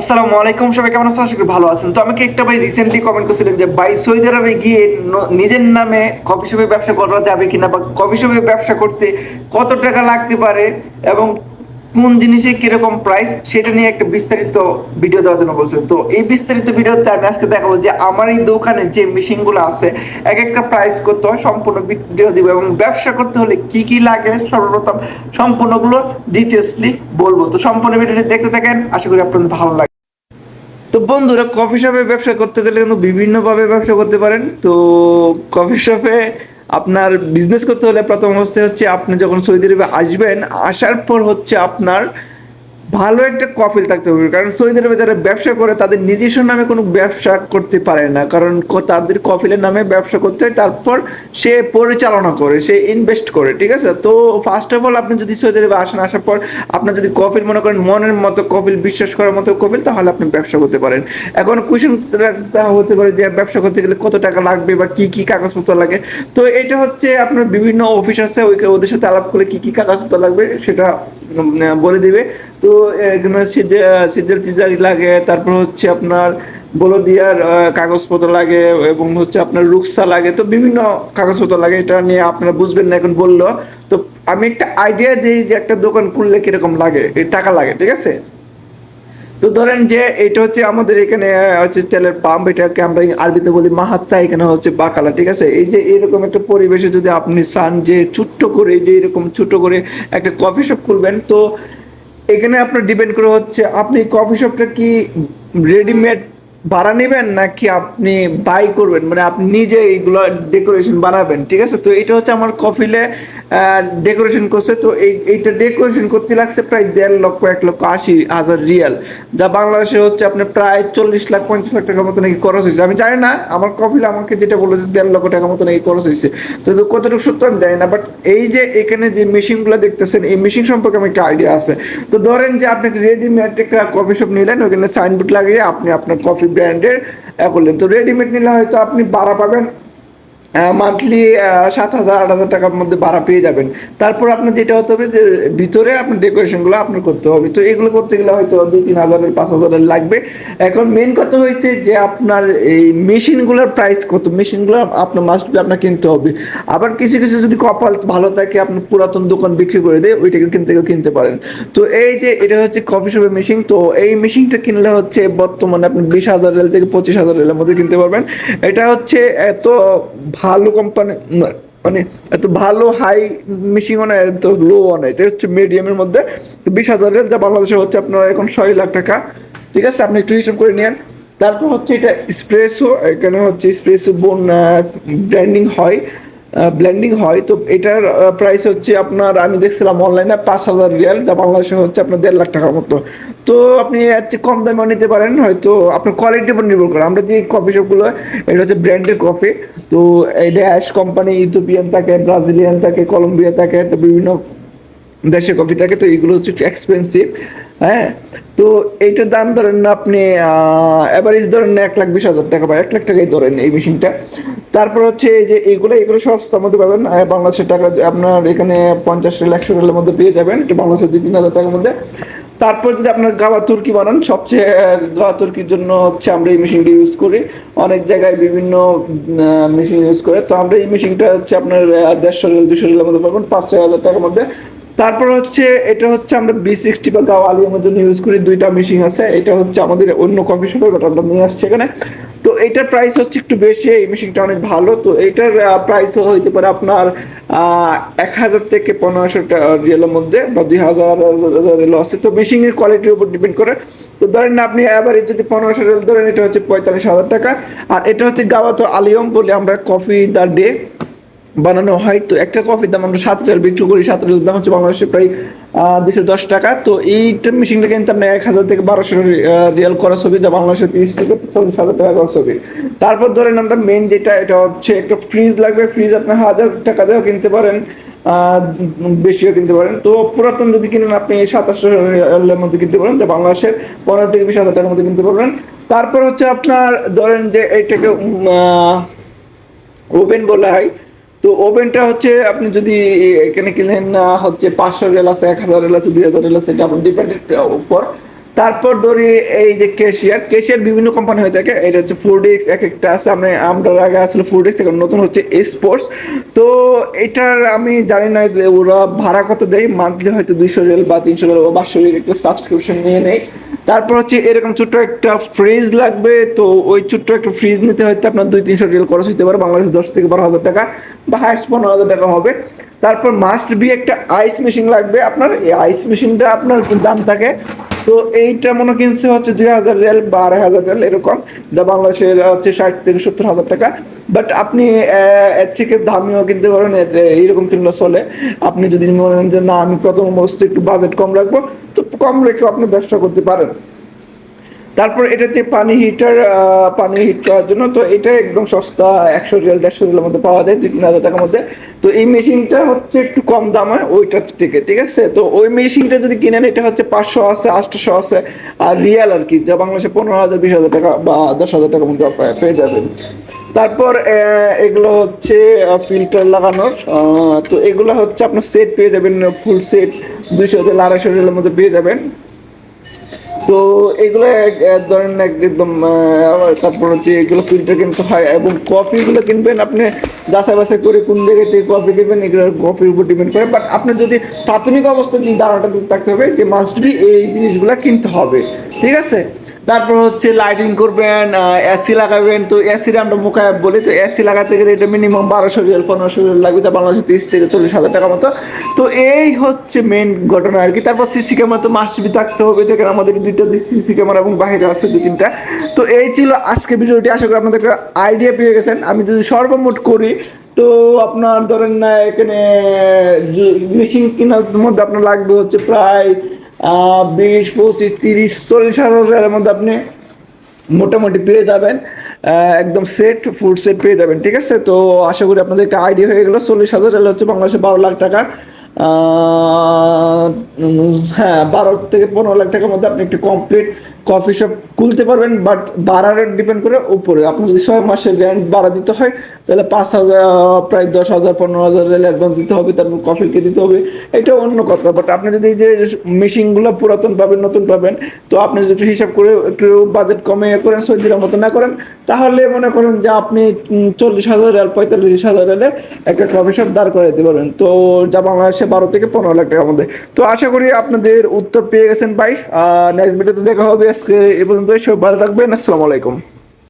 আসসালামু আলাইকুম, সবাই কেমন আছেন? আশা করি ভালো আছেন। তো আমাকে একটা ভাই রিসেন্টলি কমেন্ট করেছিলেন যে, ভাই, সৌদি আরবে গিয়ে নিজের নামে কফি শপে ব্যবসা করা যাবে কিনা বা কফি শপে ব্যবসা করতে কত টাকা লাগতে পারে এবং কোন জিনিসে কীরকম প্রাইস সেটা নিয়ে একটা বিস্তারিত ভিডিও দেওয়ার জন্য বলছে। তো এই বিস্তারিত ভিডিওতে আমি আজকে দেখাবো যে আমার এই দোকানে যে মেশিনগুলো আছে এক একটা প্রাইস কত, সম্পূর্ণ ভিডিও দিব এবং ব্যবসা করতে হলে কি কি লাগে, সর্বপ্রথম সম্পূর্ণগুলো ডিটেলসলি বলব। তো সম্পূর্ণ ভিডিওটি দেখতে থাকেন, আশা করি আপনাদের ভালো লাগে। তো বন্ধুরা কফি শপে ব্যবসা করতে গেলে কিন্তু বিভিন্নভাবে ব্যবসা করতে পারেন। তো কফি শপে আপনার বিজনেস করতে হলে প্রথম অবস্থায় হচ্ছে আপনি যখন সৌদি আরবে আসবেন, আসার পর হচ্ছে আপনার ভালো একটা কফিল থাকতে হবে, কারণ সৌদি আরবে যারা ব্যবসা করে তাদের নিজস্ব নামে কোনো ব্যবসা করতে পারে না, কারণ তাদের কফিলের নামে ব্যবসা করতে হয়, তারপর সে পরিচালনা করে, সে ইনভেস্ট করে, ঠিক আছে? তো ফার্স্ট অফ অল আপনি যদি সৌদি আরবে আসেন, আসার পর আপনার যদি কফিল মনে করেন মনের মতো কফিল, বিশ্বাস করার মতো কফিল, তাহলে আপনি ব্যবসা করতে পারেন। এখন কোয়েশন হতে পারে যে ব্যবসা করতে গেলে কত টাকা লাগবে বা কি কি কাগজপত্র লাগে? তো এটা হচ্ছে আপনার বিভিন্ন অফিস আছে ওদের সাথে আলাপ করলে কি কি কাগজপত্র লাগবে সেটা বলে দিবে। তো এখানে সিজার টিজারি লাগে, তারপর হচ্ছে আপনার বলদিয়ার দিয়ার কাগজপত্র লাগে এবং হচ্ছে আপনার রুকসা লাগে। তো বিভিন্ন কাগজপত্র লাগে, এটা নিয়ে আপনারা বুঝবেন না এখন বলল। তো আমি একটা আইডিয়া দিই যে একটা দোকান খুললে কীরকম লাগে টাকা লাগে, ঠিক আছে? তো ধরেন যে এটা হচ্ছে আমাদের এখানে হচ্ছে তেলের পাম্প এটাকে আমরা আরবিতে বলি মাহাত্তা, এখানে হচ্ছে বাকালা, ঠিক আছে? এই যে এরকম একটা পরিবেশে যদি আপনি চান যে ছোট্ট করে যে এরকম ছোট করে একটা কফি শপ খুলবেন, তো এখানে আপনার ডিপেন্ড করে হচ্ছে, আপনি কফি শপটা কি রেডিমেড ভাড়া নেবেন নাকি আপনি বাই করবেন? মানে আপনি নিজে এইগুলো ডেকোরেশন বানাবেন, ঠিক আছে? তো এটা হচ্ছে আমার কফিলে ডেকোরেশন করছে, তো এই, এইটা ডেকোরেশন করতে লাগছে প্রায় দেড় লক্ষ, এক লক্ষ আশি হাজার রিয়াল, যা বাংলাদেশে হচ্ছে আপনার প্রায় চল্লিশ লাখ, পঞ্চাশ লাখ টাকার মতো নাকি খরচ হয়েছে। আমি জানি না, আমার কফিলে আমাকে যেটা বলল যে দেড় লক্ষ টাকার মতো নাকি খরচ হয়েছে, তো কতটুকু সত্য আমি জানি না বাট এই যে এখানে যে মেশিনগুলো দেখতেছেন, এই মেশিন সম্পর্কে আমার একটা আইডিয়া আছে। তো ধরেন যে আপনি রেডিমেড একটা কফি শপ নিলেন ওখানে সাইনবোর্ড লাগিয়ে আপনি আপনার কফি ব্র্যান্ডের করলেন। তো রেডিমেড নিলে হয়তো আপনি ভাড়া পাবেন মান্থলি সাত হাজার, আট হাজার টাকার মধ্যে ভাড়া পেয়ে যাবেন। তারপর আপনার যেটা হতে হবে যে, ভিতরে আপনার ডেকোরেশনগুলো আপনার করতে হবে। তো এগুলো করতে গেলে হয়তো দুই, তিন হাজারের, পাঁচ হাজারের লাগবে। এখন মেন কথা হয়েছে যে, আপনার এই মেশিনগুলোর প্রাইস কত? মেশিনগুলো আপনার মাস্ট আপনার কিনতে হবে। আবার কিছু কিছু যদি কপাল ভালো থাকে আপনি পুরাতন দোকান বিক্রি করে দেয় ওইটাকে কিনতে কিনতে পারেন। তো এই যে, এটা হচ্ছে কফি শপের মেশিন তো এই মেশিনটা কিনলে হচ্ছে বর্তমানে আপনি বিশ হাজার রেল থেকে পঁচিশ হাজার রেলের মধ্যে কিনতে পারবেন। এটা হচ্ছে এত ভালো কোম্পানি মানে এত ভালো হাই মিশিংও না এত লো না এটা হচ্ছে মিডিয়ামের মধ্যে। তো বিশ হাজারের যা বাংলাদেশে হচ্ছে, আপনার এখন ছয় লাখ টাকা। ঠিক আছে, আপনি একটু হিসাব করে নেন। তারপর হচ্ছে এটা স্প্রেসও এখানে হচ্ছে স্প্রেসও বোন ব্র্যান্ডিং হয়। ব্লেন্ডিং হয়, তো এটার প্রাইস হচ্ছে আপনার, আমি দেখছিলাম অনলাইনে পাঁচ হাজার রিয়াল, যা বাংলাদেশে হচ্ছে আপনার দেড় লাখ টাকার মতো। তো আপনি চেয়ে কম দামে নিতে পারেন, হয়তো আপনার কোয়ালিটির উপর নির্ভর করে। আমরা যে কফি শপগুলো এটা হচ্ছে ব্র্যান্ডের কফি তো এটা অ্যাশ কোম্পানি ইথোপিয়ান থাকে ব্রাজিলিয়ান থাকে কলম্বিয়া থাকে, তো বিভিন্ন দেশের কফি থাকে, তো এগুলো হচ্ছে একটু এক্সপেন্সিভ হ্যাঁ? তো এইটার দাম ধরেন না আপনি অ্যাভারেজ ধরেন এক লাখ বিশ হাজার টাকা বা এক লাখ টাকাই ধরেন এই মেশিনটা তারপর হচ্ছে এই যে এইগুলো এগুলো সস্তার মধ্যে পাবেন বাংলাদেশের টাকা, আপনার এখানে পঞ্চাশ রেল একশো রেলের মধ্যে পেয়ে যাবেন এটা বাংলাদেশের দুই, তিন হাজার টাকার মধ্যে। তারপর যদি আপনার গাওয়া তুর্কি বানান, সবচেয়ে গাওয়া তুর্কির জন্য হচ্ছে আমরা এই মেশিনটা ইউজ করি। অনেক জায়গায় বিভিন্ন মেশিন ইউজ করে। তো আমরা এই মেশিনটা হচ্ছে আপনার দেড়শো দুশো রেলের মধ্যে পাবেন, পাঁচ, ছয় হাজার টাকার মধ্যে। তারপর হচ্ছে, এটা হচ্ছে আমরা বি সিক্সটি বা গাওয়া আলিয়ামের জন্য ইউজ করি, দুইটা মেশিন আছে। এটা হচ্ছে আমাদের অন্য কফি শপে বাট আমরা নিয়ে আসছি এখানে। তো এটার প্রাইস হচ্ছে একটু বেশি, এই মেশিনটা অনেক ভালো। তো এটার প্রাইসও হইতে পারে আপনার এক হাজার থেকে পনেরোশো রিয়েলের মধ্যে, বা দুই হাজার আছে। তো মেশিনের কোয়ালিটির উপর ডিপেন্ড করে। তো ধরেন আপনি অ্যাভারেজ যদি পনেরোশো রেল ধরেন, এটা হচ্ছে পঁয়তাল্লিশ হাজার টাকা। আর এটা হচ্ছে গাওয়াতো আলিয়ম বলে আমরা কফি দ্য ডে বানানো হয়। তো একটা কফির দাম আমরা সাত রিয়াল বিক্রি করি, সাত রিয়াল দাম হচ্ছে বাংলাদেশে প্রায় দুশো দশ টাকা। তো এইটা মেশিনটা কিন্তু আপনার এক হাজার থেকে বারোশো রিয়াল খরচ হবে যা বাংলাদেশে তিরিশ থেকে চল্লিশ হাজার টাকা খরচ হবে তারপর ধরেন আমরা মেন যেটা, এটা হচ্ছে একটা ফ্রিজ লাগবে। ফ্রিজ আপনি হাজার টাকা দিয়েও কিনতে পারেন বেশিও কিনতে পারেন। তো পুরাতন যদি কিনেন, আপনি সাতাশশো রিয়ালের মধ্যে কিনতে পারেন, যা বাংলাদেশের পনেরো থেকে বিশ হাজার টাকার মধ্যে কিনতে পারবেন। তারপর হচ্ছে আপনার, ধরেন যে এইটাকে ওভেন বলা হয় তো ওভেনটা হচ্ছে আপনি যদি এখানে কিনেন হচ্ছে পাঁচশো রেল আছে, এক হাজার রেল আছে, দুই হাজার রেল আছে, এটা আপনার ডিপেন্ডেন্ট উপর। তারপর ধরি এই যে কেশিয়ার কেশিয়ার বিভিন্ন কোম্পানি হয়ে থাকে। এটা হচ্ছে ফুডেক্স এক একটা আছে। আমরা আমরা আগে আসলে ফুডেক্স এখন নতুন হচ্ছে স্পোর্টস তো এটার আমি জানি না ওরা ভাড়া কত দেয়। মান্থলি হয়তো দুইশো রেল বা তিনশো রেল বা পাঁচশো রেল একটা সাবস্ক্রিপশন নিয়ে নেয়। তারপর হচ্ছে এরকম ছোট্ট একটা ফ্রিজ লাগবে। তো ওই ছোট্ট একটা ফ্রিজ নিতে হয়তো আপনার দুই তিনশো রেল খরচ হতে পারে। বাংলাদেশ দশ থেকে বারো হাজার টাকা বা হাইস্ট পনেরো হাজার টাকা হবে। তারপর মাস্ট বি একটা আইস মেশিন লাগবে। আপনার এই আইস মেশিনটা আপনার দাম থাকে তো এইটা মনে কিনছে হচ্ছে দুই হাজার রিয়াল বা আড়াই হাজার রিয়াল, এরকম। যা বাংলাদেশের হচ্ছে ষাট থেকে সত্তর হাজার টাকা। বাট আপনি এর থেকে দামিও কিনতে পারেন এইরকম কিনলে চলে। আপনি যদি মনে করেন যে না, আমি প্রথম অবস্থা একটু বাজেট কম রাখব, তো কম রেখেও আপনি ব্যবসা করতে পারেন। তারপর এটা হচ্ছে পানি হিটার পানি হিট করার জন্য। তো এটা একদম সস্তা, একশো রিয়াল, দেড়শো রিয়ালের মধ্যে পাওয়া যায়, দুই, তিন হাজার টাকার মধ্যে। তো এই মেশিনটা হচ্ছে একটু কম দামে ওইটার থেকে, ঠিক আছে? তো ওই মেশিনটা যদি কিনেন, এটা হচ্ছে পাঁচশো আছে, আটশো আছে, আর রিয়াল আর কি, যা বাংলাদেশে পনেরো হাজার, বিশ হাজার টাকা বা দশ হাজার টাকার মধ্যে পেয়ে যাবেন। তারপর এগুলো হচ্ছে ফিল্টার লাগানোর তো এগুলো হচ্ছে আপনার সেট পেয়ে যাবেন, ফুল সেট, দুইশো থেকে আড়াইশো রিয়ালের মধ্যে পেয়ে যাবেন। তো এগুলো ধরেন একদম আবার তারপর হচ্ছে এগুলো ফিল্টার কিনতে হয় এবং কফিগুলো কিনবেন আপনি, যাচাই বাছাই করে কোন জায়গা থেকে কফি কিনবেন এগুলো কফির উপর ডিপেন্ড করে। বাট আপনার যদি প্রাথমিক অবস্থায় যদি ধারণাটা থাকতে হবে যে মাস্টলি এই জিনিসগুলো কিনতে হবে। ঠিক আছে? তারপর হচ্ছে লাইটিং করবেন এসি লাগাবেন, তো এসির আমরা মুখায় বলি, তো এসি লাগাতে গেলে এটা মিনিমাম বারোশো রিয়াল, পনেরোশো রিয়াল লাগবে, যা বাংলাদেশে তিরিশ থেকে চল্লিশ হাজার টাকার মতো। তো এই হচ্ছে মেন ঘটনা আর কি। তারপর সিসি ক্যামেরা তো মাস্ট বি থাকতে হবে, দেখেন আমাদের দুইটা সিসি ক্যামেরা এবং বাইরে আছে দু তিনটা। তো এই ছিল আজকে ভিডিওটি, আশা করি আপনাদের আইডিয়া পেয়ে গেছেন। আমি যদি সর্বমোট করি, তো আপনার ধরেন না, এখানে মেশিন কেনার মধ্যে আপনার লাগবে হচ্ছে প্রায় বিশ, পঁচিশ, তিরিশ, চল্লিশ, হাজার টাকার মধ্যে আপনি মোটামুটি পেয়ে যাবেন। একদম সেট ফুড সেট পেয়ে যাবেন, ঠিক আছে? তো আশা করি আপনাদের একটা আইডিয়া হয়ে গেলো। চল্লিশ হাজার টাকা হচ্ছে বাংলাদেশে বারো লাখ টাকা। হ্যাঁ বারো থেকে পনেরো লাখ টাকার মধ্যে আপনি একটু কমপ্লিট কফি শপ খুলতে পারবেন বাট বাড়ার ডিপেন্ড করে উপরে। আপনি যদি ছয় মাসের গ্যারান্ট বাড়া দিতে হয়, তাহলে পাঁচ হাজার, প্রায় দশ হাজার, পনেরো হাজার রেল অ্যাডভান্স দিতে হবে, তারপর কফিকে দিতে হবে। এটা অন্য কথা বাট আপনি যদি যে মেশিনগুলো পুরাতন পাবেন, নতুন পাবেন, তো আপনি যদি একটু হিসাব করে একটু বাজেট কমে ইয়ে করেন সৌদির মতো না করেন, তাহলে মনে করেন যে আপনি চল্লিশ হাজার রিয়াল পঁয়তাল্লিশ হাজার রেলে একটা কফি শপ দাঁড় করে দিতে পারবেন। তো যা বাংলাদেশে বারো থেকে পনেরো লাখ টাকার মধ্যে। তো আশা করি আপনাদের উত্তর পেয়ে গেছেন ভাই। নেক্সট ভিডিওতে দেখা হবে। আজকে এ পর্যন্ত সব ভালো থাকবেন আসসালামু আলাইকুম।